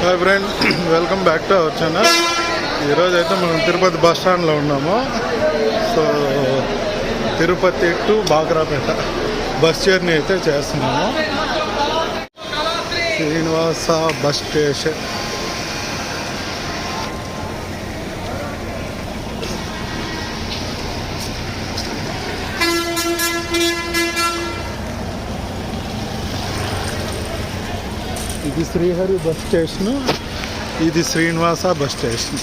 Hi friend welcome back to our channel ఈరోజు అయితే మనం తిరుపతి బస్ స్టాండ్లో ఉన్నాము. So Tirupati to Bagrapeta bus journey అయితే చేస్తున్నాము. శ్రీనివాస బస్ స్టేషన్ ఇది శ్రీహరి బస్ స్టేషన్ ఇది శ్రీనివాస బస్ స్టేషన్.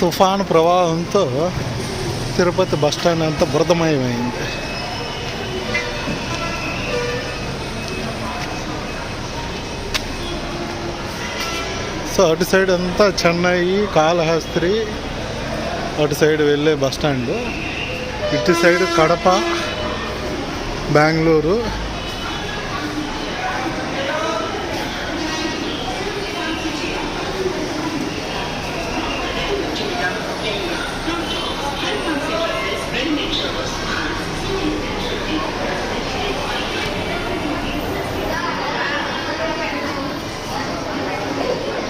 తుఫాను ప్రవాహంతో తిరుపతి బస్ స్టాండ్ అంతా బురదమయమైంది. సో అటు సైడ్ అంతా చెన్నై కాళహస్త్రి అటు సైడ్ వెళ్ళే బస్ స్టాండ్. ఇటు సైడ్ కడప బెంగళూరు.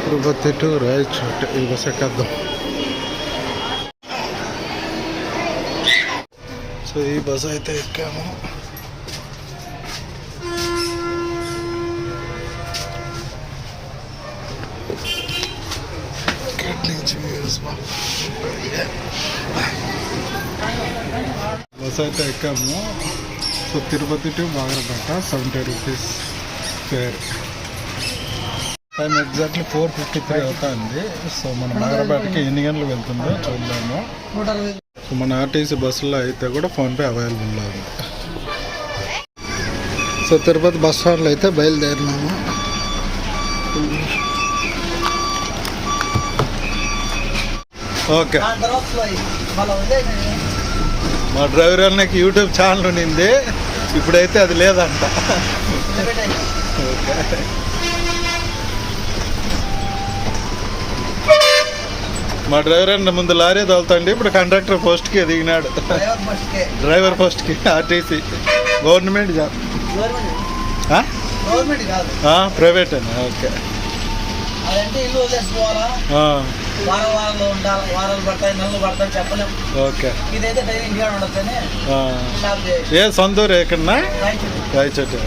తిరుపతి టు రాయచోట ఈ బస్ ఎక్కేద్దాం సో ఈ బస్ అయితే ఎక్కాము ఇక్కడి నుంచి views బా. బస్ అయితే ఎక్కాము? So Tirupati to Bagarapeta seventy rupees fare time exactly four fifty three అవుతుంది. సో మన నగరపేటకి ఎన్ని గంటలు వెళ్తుందో చూద్దాము. సో మన ఆర్టీసీ బస్సులో అయితే కూడా ఫోన్పే అవైలబుల్లో ఉంది. సో తిరుపతి బస్ స్టాండ్లో అయితే బయలుదేరినాము. ఓకే. మా డ్రైవర్ అన్నకి యూట్యూబ్ ఛానల్ ఉండింది. ఇప్పుడైతే అది లేదంట. ఓకే. మా డ్రైవర్ అన్న ముందు లారీ తోలుతాండి. ఇప్పుడు కండక్టర్ పోస్ట్కి ఎదిగినాడు డ్రైవర్ పోస్ట్కి. ఆర్టీసీ. Government job. ప్రైవేట్ అన్న ఓకే. వారం వారాలు ఉండాలి వారాలు పడతాయి నెలలు పడతాయి చెప్పలేము ఓకే. ఇదైతే డైలీ ఇంటికాడ ఉండొచ్చని ఏ సొంతూరు ఎక్కడన్నా? రైతు రాయచోటి.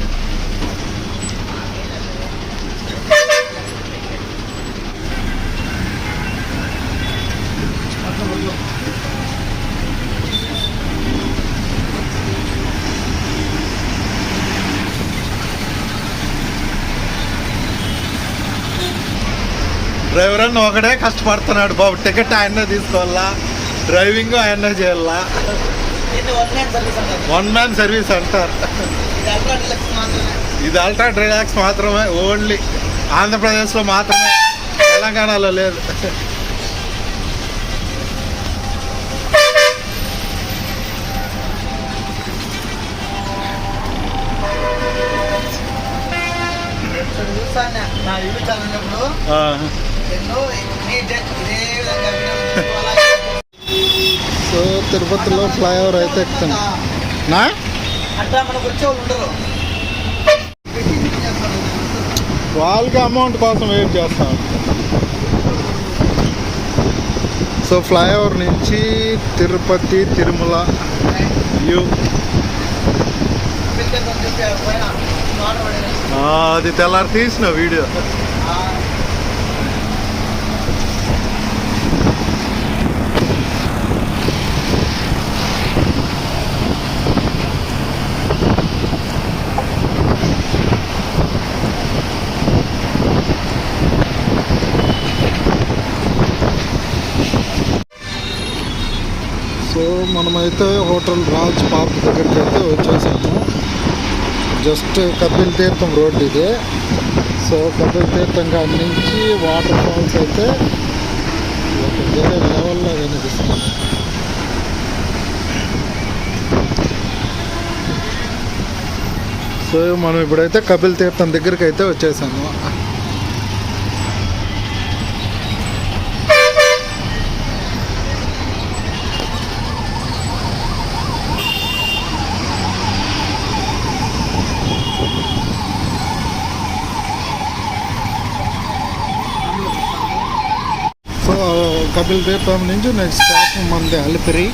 డ్రైవర్ అన్న ఒకడే కష్టపడుతున్నాడు బాబు. టికెట్ ఆయన్నే తీసుకోవాలా? డ్రైవింగ్ ఆయన్నే చేయాలా? ఇది వన్ మ్యాన్ సర్వీస్ అంటారు. ఇది అల్ట్రా డిలక్స్ మాత్రమే. రిలాక్స్ ఓన్లీ ఆంధ్రప్రదేశ్లో మాత్రమే తెలంగాణలో లేదు. చూసాను? నా యూట్యూబ్ ఛానల్ సో తిరుపతిలో ఫ్లైఓవర్ అయితే ఎక్కుతాను నా? వాళ్ళకి అమౌంట్ కోసం వెయిట్ చేస్తాం. సో ఫ్లైఓవర్ నుంచి తిరుపతి తిరుమల వ్యూ. అది తెల్లారి తీసిన వీడియో ఆ, సో మనమైతే హోటల్ రాజ్ పార్క్ దగ్గరికి అయితే వచ్చేసాము. జస్ట్ కపిల్ తీర్థం రోడ్ ఇది. సో కపిల్ తీర్థం కాడి నుంచి వాటర్ ఫాల్స్ అయితే ఒక వేరే లెవెల్లో కనిపిస్తుంది. సో మనం ఇప్పుడైతే కపిల్ తీర్థం దగ్గరికి అయితే వచ్చేసాము. కపిల్ దీపం నుంచి నెక్స్ట్ స్టాప్ మనది Alipiri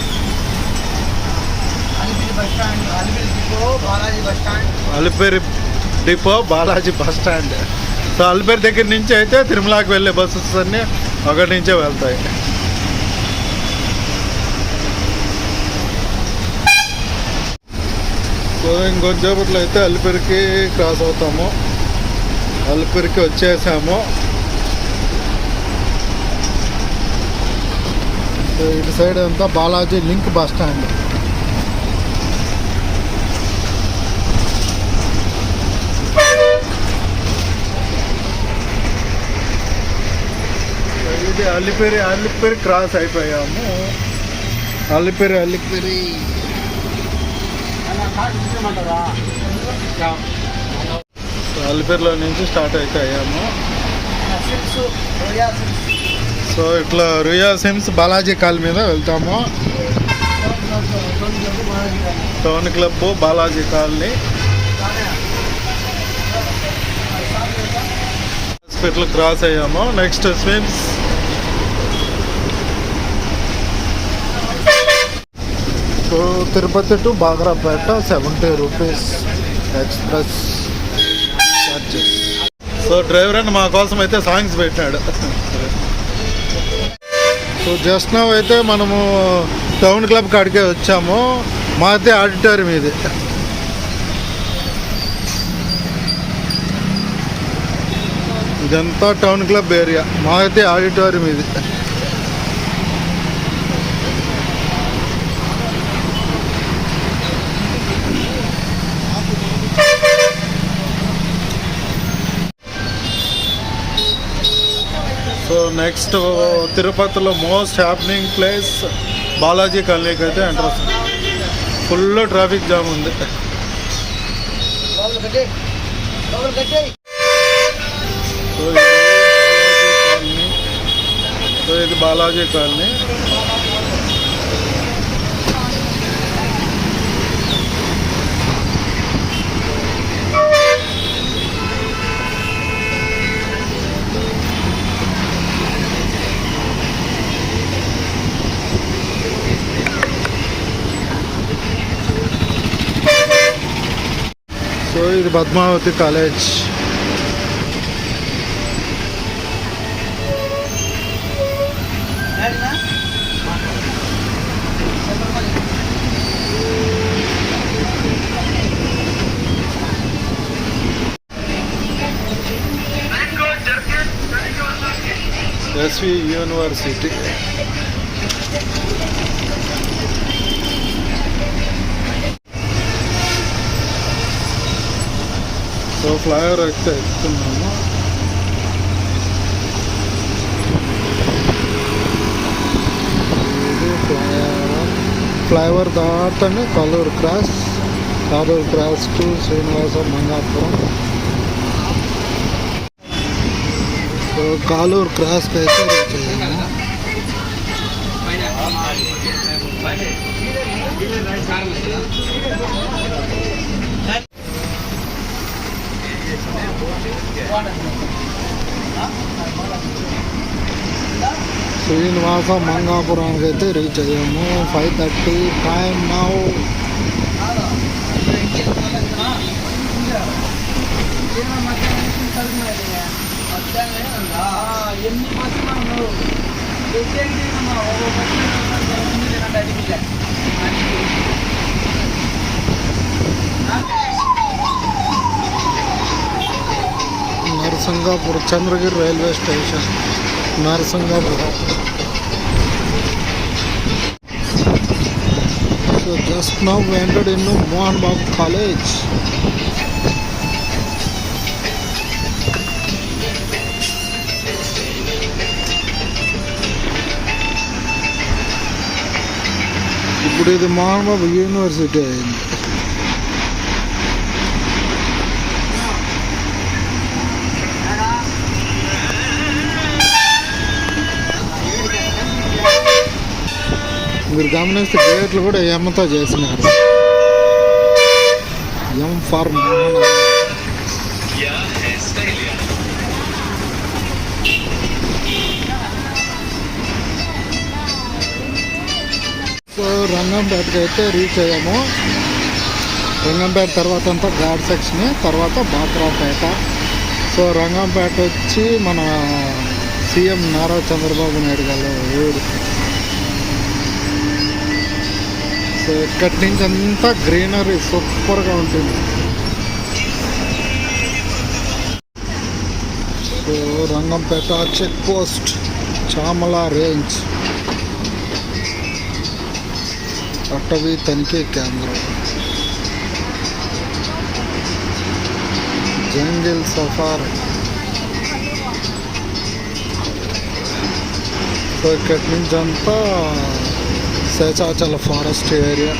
Alipiri depot Balaji bus stand so Alipiri దగ్గర నుంచి అయితే తిరుమలకి వెళ్ళే బస్సెస్ అన్నీ ఒకటి నుంచే వెళ్తాయి. సో ఇంకొంచెంసేపట్లో అయితే అలిపిరికి క్రాస్ అవుతాము. అలిపిరికి వచ్చేసాము. ఇటు సైడ్ అంతా బాలాజీ లింక్ బస్ స్టాండ్. ఇది అల్లిపేరి అల్లిపేరి క్రాస్ అయిపోయాము. అల్లిపేరి అల్లిపేరి. అల్లిపేరిలో నుంచి స్టార్ట్ అయితే అయ్యాము. సో ఇట్లా రుయా సిమ్స్ బాలాజీ కాల్ మీద వెళ్తాము. Town club Balaji colony. Hospital cross అయ్యాము. Next SVIMS so Tirupati to Bagrapeta seventy rupees express so driver అని మా కోసం అయితే సాంగ్స్ పెట్టాడు సో జస్ట్ నవ్ అయితే మనము టౌన్ క్లబ్ కాడికే వచ్చాము. మాతే ఆడిటోరియం ఇది. ఇదంతా టౌన్ క్లబ్ ఏరియా మాది ఆడిటోరియం ఇది. నెక్స్ట్ తిరుపతిలో మోస్ట్ హ్యాపెనింగ్ ప్లేస్ బాలాజీ కాలనీకి అయితే ఎంటర్ ఫుల్ ట్రాఫిక్ జామ్ ఉంది. సో ఇది బాలాజీ కాలనీ సో ఇది బాలాజీ కాలనీ సో ఇది పద్మావతి సో ఫ్లైఓవర్ అయితే ఎక్కుతున్నాము ఇది flyover flyover దాటని Kalluru cross Kaluru cross to Srinivasa Mangapuram so Kaluru క్రాస్కి అయితే రీచ్ అయ్యాము శ్రీనివాస మంగాపురానికి అయితే రీచ్ అయ్యాము ఫైవ్ థర్టీ టైం నౌ ఎన్ని బస్సులు Narasingapur Chandragiri railway station Narasingapur so just now entered in Mohan Babu college ఇప్పుడు ఇది మోహన్ బాబు యూనివర్సిటీ అయింది మీరు గమనిస్తే గేట్లు కూడా ఎమ్మతో చేసినారు. ఎం ఫార్ మోహన్ సో రంగంపేటకి అయితే రీచ్ అయ్యాము. రంగంపేట తర్వాత అంతా ఘాట్ సెక్షన్ తర్వాత బాక్రాపేట సో రంగంపేట వచ్చి మన సీఎం నారా చంద్రబాబు నాయుడు గారు సో ఇక్కడి నుంచి అంతా గ్రీనరీ సూపర్గా ఉంటుంది. So Rangampeta check post Chamala range. అటవీ తనిఖీ కేంద్రం. Jungle safari. సో ఇక్కడి నుంచి అంతా శేషాచల ఫారెస్ట్ ఏరియా.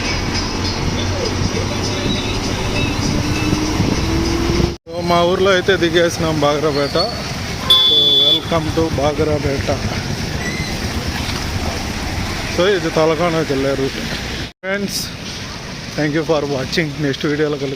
సో మా ఊర్లో అయితే దిగేసినాం Bagrapeta. So welcome to Bagrapeta. So ఇది తలకాణ జిల్లా route. Friends thank you for watching next వీడియోలో కలుగు